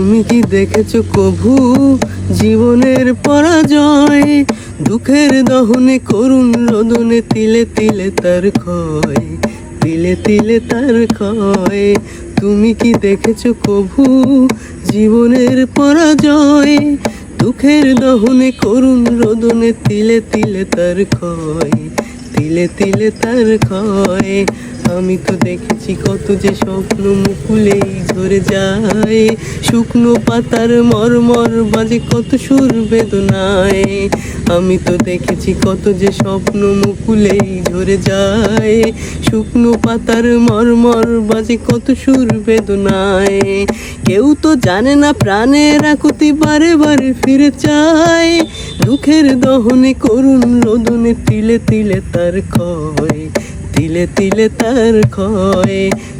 তুমি কি দেখেছ কভু? জীবনের পরাজয়, দুঃখের দহনে করুণ রোদনে তিলে তিলে তার ক্ষয়, তিলে তিলে তার ক্ষয়। তুমি কি দেখেছ কভু? জীবনের পরাজয়, দুঃখের দহনে করুণ রোদনে তিলে তিলে তার ক্ষয়, তিলে তিলে তার ক্ষয়। আমি তো দেখেছি কত যে স্বপ্ন মুকুলেই ঝরে যায়, শুকনো পাতার মরমর বাজে কত সুর বেদনায়। আমি তো দেখেছি কত যে স্বপ্ন মুকুলেই ঝরে যায়, শুকনো পাতার মরমর বাজে কত সুর বেদনায়। কেউ তো জানে না প্রাণের আকুতি বারে বারে ফিরে চায়, দুঃখের দহনে করুণ রোদনে তিলে তিলে তার ক্ষয়, তিলে তিলে তার ক্ষয়।